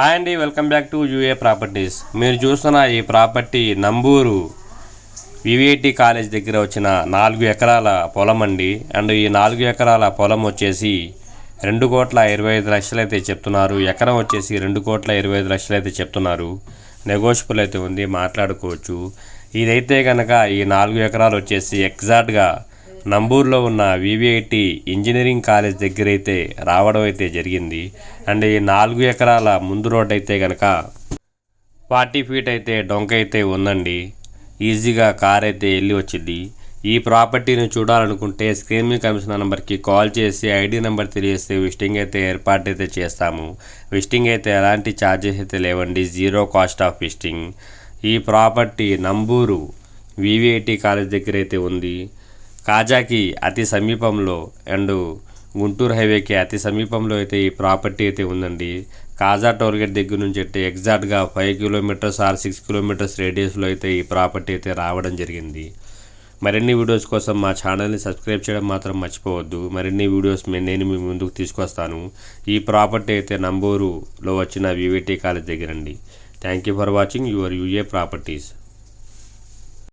Hi అండి welcome back to UA properties. మీరు చూస్తున్న ఈ ప్రాపర్టీ నంబూరు వివిఐటి కాలేజ్ దగ్గర వచ్చిన నాలుగు ఎకరాల పొలం అండి. అండ్ ఈ నాలుగు ఎకరాల పొలం వచ్చేసి రెండు కోట్ల ఇరవై ఐదు లక్షలు అయితే చెప్తున్నారు. ఎకరం వచ్చేసి రెండు కోట్ల ఇరవై ఐదు లక్షలు అయితే చెప్తున్నారు. నెగోషియబుల్ అయితే ఉంది మాట్లాడుకోవచ్చు. ఇదైతే కనుక ఈ నాలుగు ఎకరాలు వచ్చేసి ఎగ్జాక్ట్గా నంబూర్లో ఉన్న వివిఐటి ఇంజనీరింగ్ కాలేజ్ దగ్గర అయితే రావడం అయితే జరిగింది. అండ్ ఈ నాలుగు ఎకరాల ముందు రోడ్ అయితే కనుక ఫార్టీ ఫీట్ అయితే డొంక అయితే ఉందండి. ఈజీగా కార్ అయితే వెళ్ళి వచ్చింది. ఈ ప్రాపర్టీని చూడాలనుకుంటే స్క్రీన్ మీద కమిషన్ నెంబర్కి కాల్ చేసి ఐడి నెంబర్ తెలియస్తే విజిటింగ్ అయితే ఏర్పాటు అయితే చేస్తాము. విజిటింగ్ అయితే ఎలాంటి ఛార్జెస్ అయితే లేవండి. Zero cost of visiting. ఈ ప్రాపర్టీ నంబూరు వివిఐటి కాలేజ్ దగ్గర అయితే ఉంది. కాజాకి అతి సమీపంలో అండ్ గుంటూరు హైవేకి అతి సమీపంలో అయితే ఈ ప్రాపర్టీ అయితే ఉందండి. కాజా టోల్గేట్ దగ్గర నుంచి అయితే ఎగ్జాక్ట్గా five kilometres or six kilometres రేడియస్లో అయితే ఈ ప్రాపర్టీ అయితే రావడం జరిగింది. మరిన్ని వీడియోస్ కోసం మా ఛానల్ని సబ్స్క్రైబ్ చేయడం మాత్రం మర్చిపోవద్దు. మరిన్ని వీడియోస్ నేను మీ ముందుకు తీసుకొస్తాను. ఈ ప్రాపర్టీ అయితే నంబూరులో వచ్చిన VVT college దగ్గరండి thank you for watching. Your UA properties.